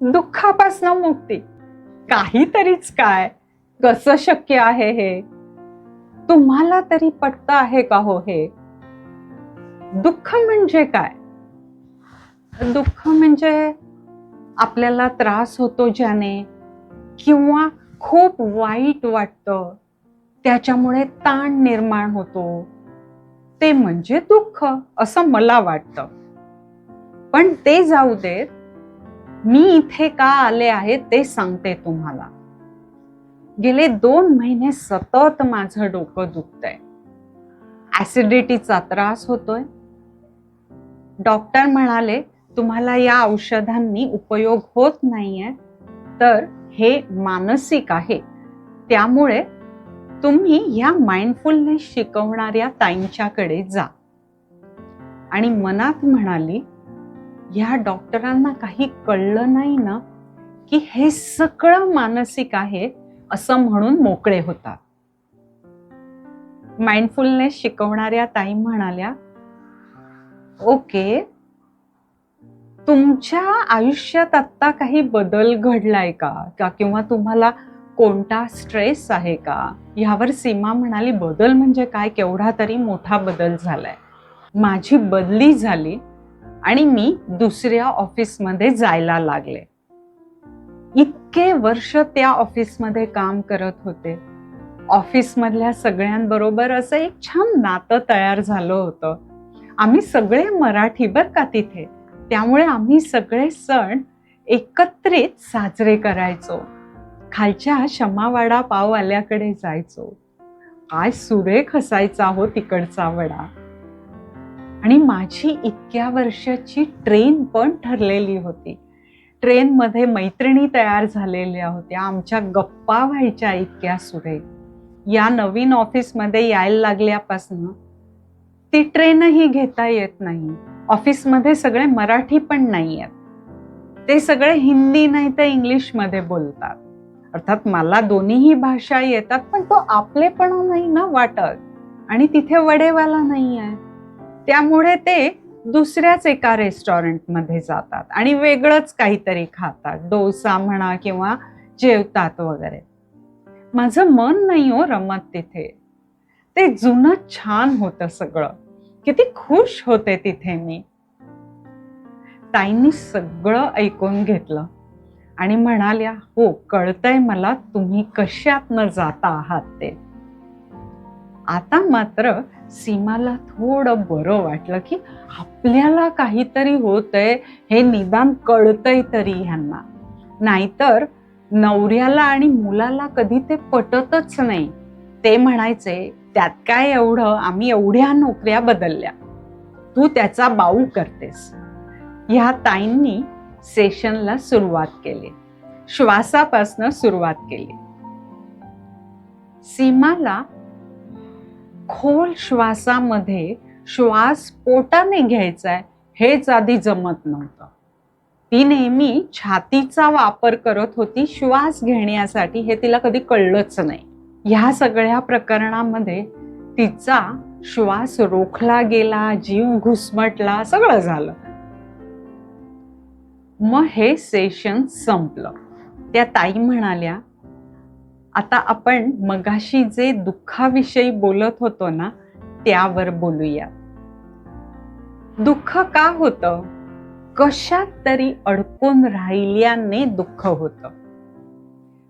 दुःखापासून मुक्ती. काहीतरीच काय? कसं शक्य आहे हे? तुम्हाला तरी पटत आहे का हो हे? दुःख म्हणजे काय? दुःख म्हणजे आपल्याला त्रास होतो ज्याने किंवा खूप वाईट वाटतं. त्याच्यामुळे ताण निर्माण होतो. ते म्हणजे दुःख असं मला वाटतं. पण ते जाऊ देत मी इथे का आले आहे ते सांगते तुम्हाला. गेले दोन महिने सतत माझं डोकं दुखतंय. ऍसिडिटीचा त्रास होतोय. डॉक्टर म्हणाले तुम्हाला या औषधांनी उपयोग होत नाहीये. तर हे मानसिक आहे. त्यामुळे तुम्ही ह्या माइंडफुलनेस शिकवणाऱ्या ताईंच्याकडे जा. आणि मनात म्हणाली ह्या डॉक्टरांना काही कळलं नाही ना की हे सगळं मानसिक आहे असं म्हणून मोकळे होतात. माइंडफुलनेस शिकवणाऱ्या ताई म्हणाल्या ओके तुमच्या आयुष्यात आत्ता काही बदल घडलाय का? किंवा तुम्हाला कोणता स्ट्रेस आहे का? ह्यावर सीमा म्हणाली बदल म्हणजे काय? केवढा तरी मोठा बदल झालाय. माझी बदली झाली आणि मी दुसऱ्या ऑफिसमध्ये जायला लागले. इतके वर्ष त्या ऑफिसमध्ये काम करत होते. ऑफिसमधल्या सगळ्यांबरोबर असं एक छान नातं तयार झालं होतं. आम्ही सगळे मराठी बर का तिथे? त्यामुळे आम्ही सगळे सण एकत्रित साजरे करायचो. खालच्या शमावाडा पाववाल्याकडे जायचो. काय सुरेख असायचा हो तिकडचा वडा. आणि माझी इतक्या वर्षाची ट्रेन पण ठरलेली होती. ट्रेनमध्ये मैत्रिणी तयार झालेल्या होत्या. आमच्या गप्पा व्हायच्या इतक्या सुरेख. या नवीन ऑफिसमध्ये यायला लागल्यापासून ती ट्रेनही घेता येत नाही. ऑफिसमध्ये सगळे मराठी पण नाही आहेत ते सगळे हिंदी नाही तर इंग्लिशमध्ये बोलतात. अर्थात मला दोन्हीही भाषा येतात पण तो आपलेपणा नाही ना वाटत. आणि तिथे वडेवाला नाही आहे त्यामुळे ते दुसऱ्याच एका रेस्टॉरंटमध्ये जातात आणि वेगळंच काहीतरी खातात. डोसा म्हणा किंवा जेवतात वगैरे. माझं मन नाही हो रमत तिथे. ते जुनं छान होतं सगळं. किती खुश होते तिथे मी. ताईंनी सगळं ऐकून घेतलं आणि म्हणाल्या हो कळतंय मला तुम्ही कशातनं जाता आहात ते. आता मात्र सीमाला थोडं बरं वाटलं की आपल्याला काहीतरी होतंय हे निदान कळतंय तरी ह्यांना. नाहीतर नवऱ्याला आणि मुलाला कधी ते पटतच नाही. ते म्हणायचे त्यात काय एवढं? आम्ही एवढ्या नोकऱ्या बदलल्या. तू त्याचा बाऊ करतेस. ह्या ताईंनी सेशनला सुरुवात केली. श्वासापासनं सुरुवात केली. सीमाला खोल श्वासामध्ये श्वास पोटाने घ्यायचा आहे हेच आधी जमत नव्हतं. ती नेहमी छातीचा वापर करत होती श्वास घेण्यासाठी हे तिला कधी कळलंच नाही. ह्या सगळ्या प्रकरणामध्ये तिचा श्वास रोखला गेला जीव घुसमटला सगळं झालं. मग हे सेशन संपलं. त्या ताई म्हणाल्या आता आपण मगाशी जे दुःखाविषयी बोलत होतो ना त्यावर बोलूया. दुःख का होतं? कशात तरी अडकून राहिल्याने दुःख होतं.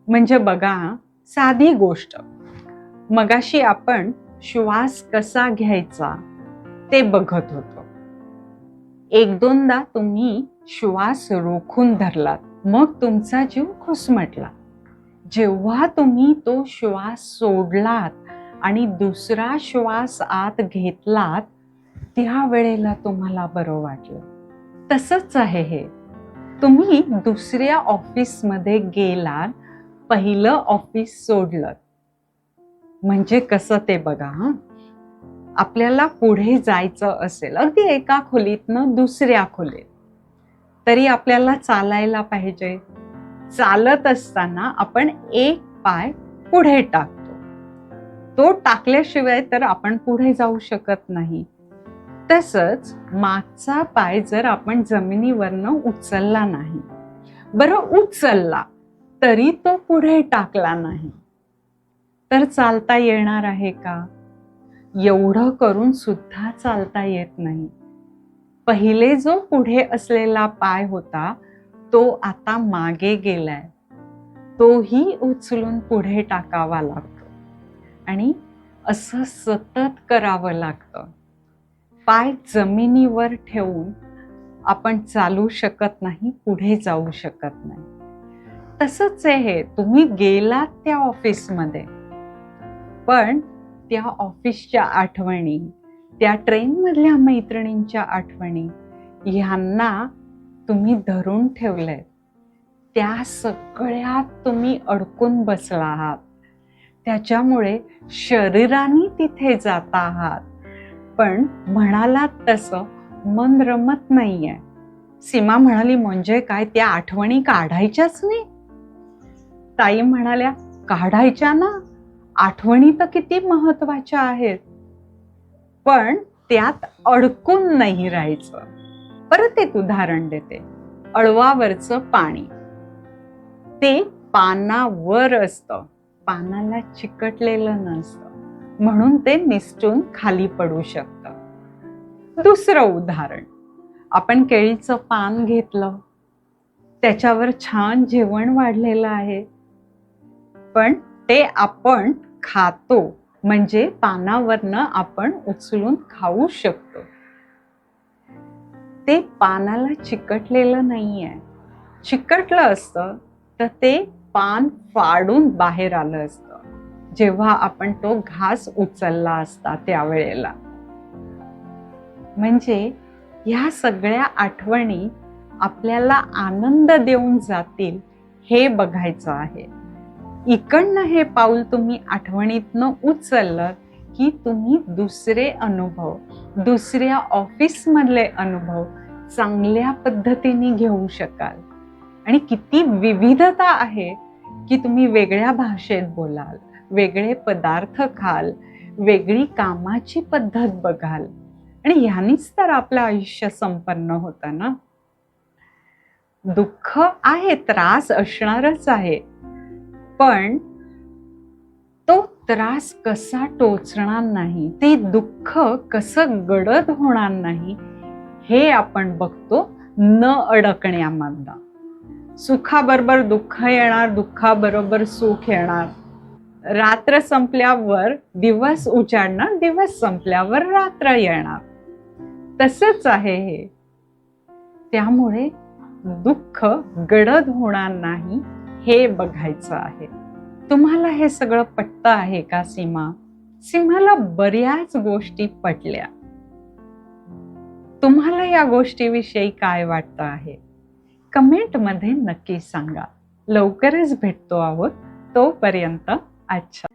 म्हणजे बघा साधी गोष्ट. मगाशी आपण श्वास कसा घ्यायचा ते बघत होतो. एक दोनदा तुम्ही श्वास रोखून धरलात. मग तुमचा जीव खुसमटला जेव्हा तुम्ही तो श्वास सोडलात आणि दुसरा श्वास आत घेतलात त्या वेळेला तुम्हाला बरं वाटलं. तसंच आहे हे. तुम्ही दुसऱ्या ऑफिसमध्ये गेलात पहिलं ऑफिस सोडलं. म्हणजे कसं ते बघा आपल्याला पुढे जायचं असेल अगदी एका खोलीतनं दुसऱ्या खोलीत. तरी आपल्याला चालायला पाहिजे. चालत असताना आपण एक पाय पुढे टाकतो. तो टाकल्याशिवाय तर आपण पुढे जाऊ शकत नाही. तसंच मागचा पाय जर आपण जमिनीवरनं उचलला नाही बरं उचलला तरी तो पुढे टाकला नाही. तर चालता येणार आहे का? एवढं करून सुद्धा चालता येत नाही. पहिले जो पुढे असलेला पाय होता तो आता मागे गेलाय. तोही उचलून पुढे टाकावा लागतो. आणि असं सतत करावं लागतं. पाय जमिनीवर ठेवून आपण चालू शकत नाही पुढे जाऊ शकत नाही. तसंच आहे हे तुम्ही गेलात त्या ऑफिसमध्ये. पण त्या ऑफिसच्या आठवणी त्या ट्रेनमधल्या मैत्रिणींच्या आठवणी ह्यांना तुम्ही धरून ठेवलंय. त्या सगळ्यात तुम्ही अडकून बसला आहात. त्याच्यामुळे शरीराने तिथे जात आहात. पण म्हणालात तसं मन रमत नाहीये. सीमा म्हणाली म्हणजे काय? त्या आठवणी काढायच्याच नाही? ताई म्हणाल्या काढायच्या ना? आठवणी तर किती महत्त्वाच्या आहेत. पण त्यात अडकून नाही राहायचं. परत एक उदाहरण देते. अळवावरचं पाणी. ते पानावर असतं. पानाला चिकटलेलं नसतं. म्हणून ते निसटून खाली पडू शकतं. दुसरं उदाहरण. आपण केळीचं पान घेतलं. त्याच्यावर छान जेवण वाढलेलं आहे. पण ते आपण खातो. म्हणजे पानावरनं आपण उचलून खाऊ शकतो. ते पानाला चिकटलेलं नाहीये. चिकटलं असतं तर ते पान फाडून बाहेर आलं असतं. जेव्हा आपण तो घास उचलला असता त्यावेळेला. म्हणजे ह्या सगळ्या आठवणी आपल्याला आनंद देऊन जातील हे बघायचं आहे. इकडनं हे पाऊल तुम्ही आठवणीतनं उचललं की तुम्ही दुसरे अनुभव दुसऱ्या ऑफिसमधले अनुभव चांगल्या पद्धतीने घेऊ शकाल. आणि किती विविधता आहे की तुम्ही वेगळ्या भाषेत बोलाल वेगळे पदार्थ खाल वेगळी कामाची पद्धत बघाल. आणि ह्यानीच तर आपलं आयुष्य संपन्न होतं ना? दुःख आहे त्रास असणारच आहे. पण त्रास कसा टोचणार नाही ते दुःख कसं गडद होणार नाही हे आपण बघतो न अडकण्यामधनं सुखाबरोबर दुःख येणार दुःखाबरोबर सुख येणार. रात्र संपल्यावर दिवस उजाडणार दिवस संपल्यावर रात्र येणार. तसंच आहे हे. त्यामुळे दुःख गडद होणार नाही हे बघायचं आहे. तुम्हाला हे सगळं पटतं आहे का सीमा? सीमाला बऱ्याच गोष्टी पटल्या. तुम्हाला या गोष्टीविषयी काय वाटतं आहे? कमेंटमध्ये नक्की सांगा. लवकरच भेटतो आहोत तोपर्यंत अच्छा